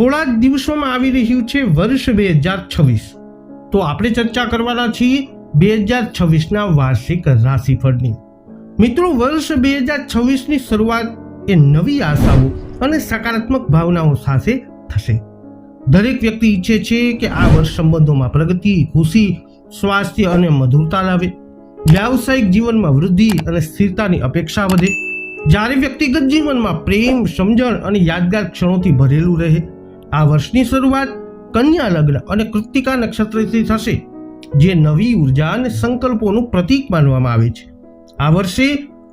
થોડા જ દિવસોમાં આવી રહ્યું છે વર્ષ બે હજાર છવ્વીસ. તો આપણે ચર્ચા કરવાના છીએ બે હજાર છવ્વીસના વાર્ષિક રાશિફળની. મિત્રો, વર્ષ બે હજાર છવ્વીસની શરૂઆત એ નવી આશાઓ અને સકારાત્મક ભાવનાઓ સાથે થશે. દરેક વ્યક્તિ ઈચ્છે છે કે આ વર્ષ સંબંધોમાં પ્રગતિ, ખુશી, સ્વાસ્થ્ય અને મધુરતા લાવે. વ્યાવસાયિક જીવનમાં વૃદ્ધિ અને સ્થિરતાની અપેક્ષા વધે. જ્યારે વ્યક્તિગત જીવનમાં પ્રેમ, સમજણ અને યાદગાર ક્ષણોથી ભરેલું રહે આ વર્ષની શરૂઆત કન્યા લગ્ન અને કૃતિકા નક્ષત્રથી થશે, જે નવી ઊર્જા અને સંકલ્પોનું પ્રતીક માનવામાં આવે છે. આ વર્ષે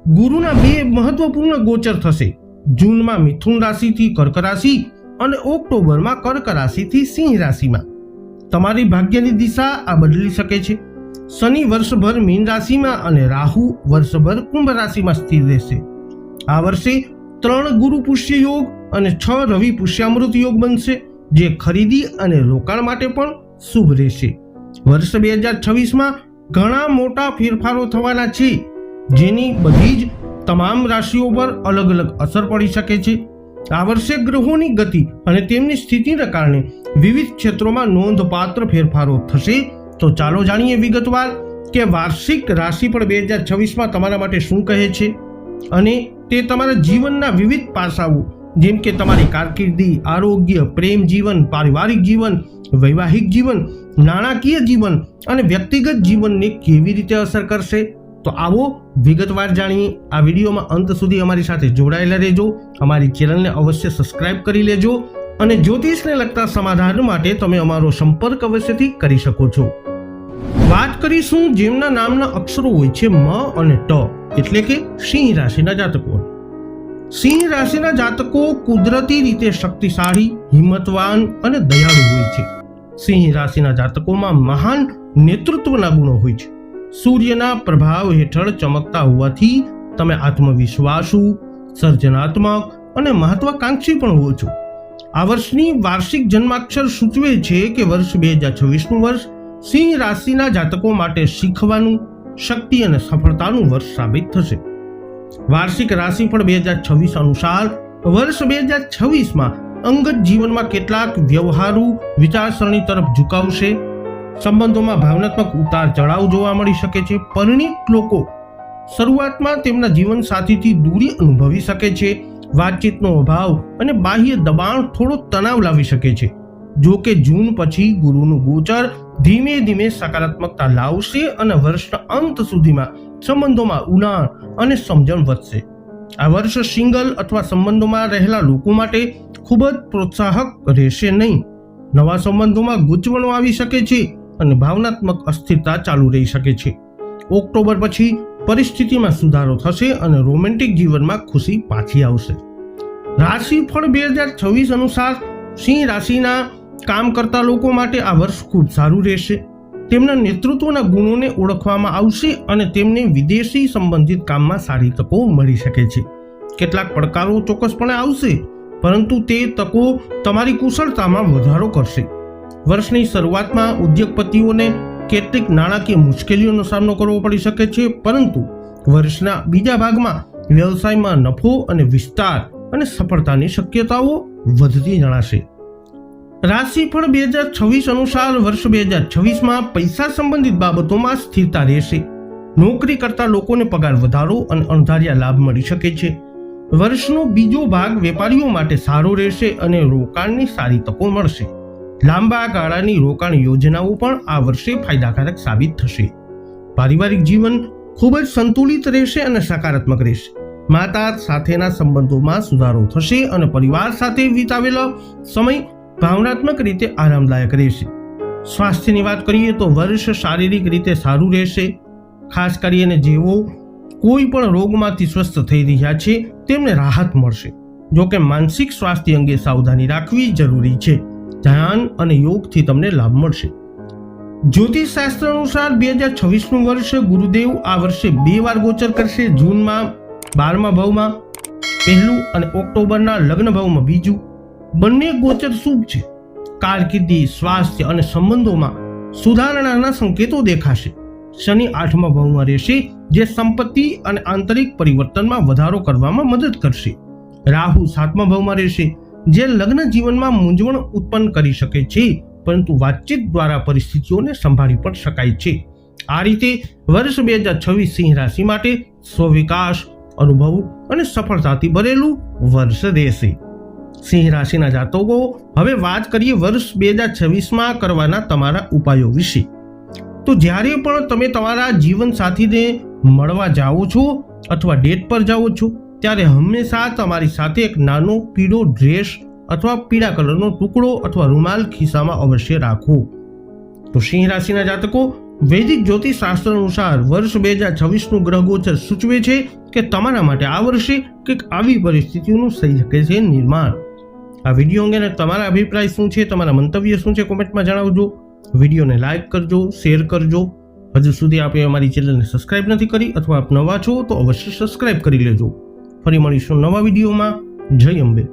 ગુરુના બે મહત્વપૂર્ણ ગોચર થશે, જૂનમાં મિથુન રાશિથી કર્ક રાશિ અને ઓક્ટોબરમાં કર્ક રાશિથી સિંહ રાશિમાં. તમારી ભાગ્યની દિશા આ બદલી શકે છે. શનિ વર્ષભર મીન રાશિમાં અને રાહુ વર્ષભર કુંભ રાશિમાં સ્થિર રહેશે. આ વર્ષે ત્રણ ગુરુ પુષ્ય યોગ અને છ રવિ પુષ્યામૃત યોગ બનશે, જે ખરીદી અને રોકાણ માટે પણ શુભ રહેશે. વર્ષ બે હજાર છવ્વીસમાં ઘણા મોટા ફેરફારો થવાના છે, જેની બધી જ તમામ રાશિઓ પર અલગ અલગ અસર પડી શકે છે. આ વર્ષે ગ્રહોની ગતિ અને તેમની સ્થિતિને કારણે વિવિધ ક્ષેત્રોમાં નોંધપાત્ર ફેરફારો થશે. તો ચાલો જાણીએ વિગતવાર કે વાર્ષિક રાશિ પણ બે હજાર છવ્વીસમાં તમારા માટે શું કહે છે? અને તે તમારા જીવનના વિવિધ પાસાઓ જેમ કે તમારી કારકિર્દી, આરોગ્ય, પ્રેમ જીવન, પારિવારિક જીવન, વૈવાહિક જીવન, નાણાકીય જીવન અને વ્યક્તિગત જીવનને કેવી રીતે અસર કરશે? તો આવો વિગતવાર જાણીએ. આ વિડીયોમાં અંત સુધી અમારી સાથે જોડાયેલા રહેજો. અમારી ચેનલને અવશ્ય સબસ્ક્રાઇબ કરી લેજો અને જ્યોતિષને લગતા સમાધાન માટે તમે અમારો સંપર્ક અવશ્યથી કરી શકો છો. વાત કરીશું જેમના નામના અક્ષરો હોય છે મ અને ટ, એટલે કે સિંહ રાશિના જાતકો. સિંહ રાશિના જાતકો કુદરતી રીતે શક્તિશાળી, હિંમતવાન અને દયાળુ હોય છે. સિંહ રાશિના જાતકોમાં મહાન નેતૃત્વના ગુણો હોય છે. સૂર્યના પ્રભાવ હેઠળ ચમકતા હોવાથી તમે આત્મવિશ્વાસુ, સર્જનાત્મક અને મહત્વાકાંક્ષી પણ હો છો. આ વર્ષની વાર્ષિક જન્માક્ષર સૂચવે છે કે વર્ષ બે હજાર છવ્વીસનું વર્ષ સિંહ રાશિના જાતકો માટે શીખવાનું, શક્તિ અને સફળતાનું વર્ષ સાબિત થશે. વાર્ષિક રાશિફળ બે હજાર છવ્વીસ અનુસાર વર્ષ બે હજાર છવ્વીસમાં અંગત જીવનમાં કેટલાક વ્યવહારુ વિચારસરણી તરફ ઝુકાવશે. સંબંધોમાં ભાવનાત્મક ઉતાર ચઢાવ જોવા મળી શકે છે. પરિણિત લોકો શરૂઆતમાં તેમના જીવન સાથીથી દૂરી અનુભવી શકે છે. વાતચીતનો અભાવ અને બાહ્ય દબાણ થોડો તણાવ લાવી શકે છે. જો કે જૂન પછી ગુરુનું ગોચર ધીમે ધીમે સકારાત્મકતા લાવશે અને વર્ષના અંત સુધીમાં સંબંધોમાં ઉડાણ અને સમજણ વધશે. આ વર્ષ સિંગલ અથવા સંબંધોમાં રહેલા લોકો માટે ખૂબ જ પ્રોત્સાહક રહેશે નહીં. નવા સંબંધોમાં ગૂંચવણો આવી શકે છે અને ભાવનાત્મક અસ્થિરતા ચાલુ રહી શકે છે. ઓક્ટોબર પછી પરિસ્થિતિમાં સુધારો થશે અને રોમેન્ટિક જીવનમાં ખુશી પાછી આવશે. રાશિફળ બે હજાર છવ્વીસ અનુસાર સિંહ રાશિના કામ કરતા લોકો માટે આ વર્ષ ખૂબ સારું રહેશે. તેમના નેતૃત્વના ગુણોને ઓળખવામાં આવશે અને તેમને વિદેશી સંબંધિત કામમાં સારી તકો મળી શકે છે. કેટલાક પડકારો ચોક્કસપણે આવશે, પરંતુ તે તકો તમારી કુશળતામાં વધારો કરશે. વર્ષની શરૂઆતમાં ઉદ્યોગપતિઓને કેટલીક નાણાકીય મુશ્કેલીઓનો સામનો કરવો પડી શકે છે, પરંતુ વર્ષના બીજા ભાગમાં વ્યવસાયમાં નફો અને વિસ્તાર અને સફળતાની શક્યતાઓ વધતી જણાશે. રાશિફળ બે હજાર છવ્વીસ અનુસાર વર્ષ બે હજાર છવ્વીસમાં પૈસા સંબંધિત બાબતોમાં સ્થિરતા રહેશે. નોકરી કરતા લોકોને પગાર વધારો અને અણધાર્યા લાભ મળી શકે છે. વર્ષનો બીજો ભાગ વેપારીઓ માટે સારો રહેશે અને રોકાણની સારી તકો મળશે. લાંબા ગાળાની રોકાણ યોજનાઓ પણ આ વર્ષે ફાયદાકારક સાબિત થશે. પારિવારિક જીવન ખૂબ જ સંતુલિત રહેશે અને સકારાત્મક રહેશે. માતા સાથેના સંબંધોમાં સુધારો થશે અને પરિવાર સાથે વિતાવેલો સમય ભાવનાત્મક રીતે આરામદાયક રહેશે. સ્વાસ્થ્યની વાત કરીએ તો વર્ષ શારીરિક રીતે સારું રહેશે. ખાસ કરીને જેઓ કોઈ પણ રોગમાંથી સ્વસ્થ થઈ રહ્યા છે, તેમને રાહત મળશે. જો કે માનસિક સ્વાસ્થ્ય અંગે સાવધાની રાખવી જરૂરી છે. ધ્યાન અને યોગથી તમને લાભ મળશે. જ્યોતિષ શાસ્ત્ર અનુસાર બે હજાર છવ્વીસનું વર્ષ ગુરુદેવ આ વર્ષે બે વાર ગોચર કરશે. જૂનમાં બારમા ભાવમાં, પહેલું અને ઓક્ટોબરના લગ્ન ભાવમાં બીજું. બંને ગોચર શુભ છે. કારકિર્દી, સ્વાસ્થ્ય અને સંબંધોમાં સુધારણાના સંકેતો દેખાશે. શનિ આઠમા ભાવમાં રહેશે, જે સંપત્તિ અને આંતરિક પરિવર્તનમાં વધારો કરવામાં મદદ કરશે. રાહુ સાતમા ભાવમાં રહેશે, જે લગ્ન જીવનમાં મૂંઝવણ ઉત્પન્ન કરી શકે છે, પરંતુ વાતચીત દ્વારા પરિસ્થિતિઓને સંભાળી પણ શકાય છે. આ રીતે વર્ષ બે હજાર છવ્વીસ સિંહ રાશિ માટે સ્વવિકાસ, અનુભવ અને સફળતાથી ભરેલું વર્ષ રહેશે. સિંહ રાશિના જાતકો, હવે વાત કરીએ વર્ષ બે હજાર છવ્વીસમાં કરવાના તમારા ઉપાયો વિશે. તો જ્યારે પણ તમે તમારા જીવન સાથીને મળવા જાઓ છો અથવા ડેટ પર જાઓ છો, ત્યારે હંમેશા તમારી સાથે એક નાનો પીળો ડ્રેસ અથવા પીળા કલરનો ટુકડો અથવા રૂમાલ ખિસ્સામાં અવશ્ય રાખો. તો સિંહ રાશિના જાતકો, વૈદિક જ્યોતિષ શાસ્ત્ર અનુસાર વર્ષ બે હજાર છવ્વીસનું ગ્રહ ગોચર સૂચવે છે કે તમારા માટે આ વર્ષે કંઈક આવી પરિસ્થિતિઓનું થઈ શકે છે નિર્માણ. આ વીડિયો અંગેના તમારા અભિપ્રાય શું છે? તમારા મંતવ્ય શું છે? કોમેન્ટમાં જણાવજો. વિડીયોને લાઇક કરજો શેર કરજો. હજુ સુધી આપે અમારી ચેનલને સબસ્ક્રાઇબ નથી કરી અથવા આપ નવા છો તો અવશ્ય સબસ્ક્રાઇબ કરી લેજો. ફરી મળીશું નવા વિડીયોમાં જય અંબે.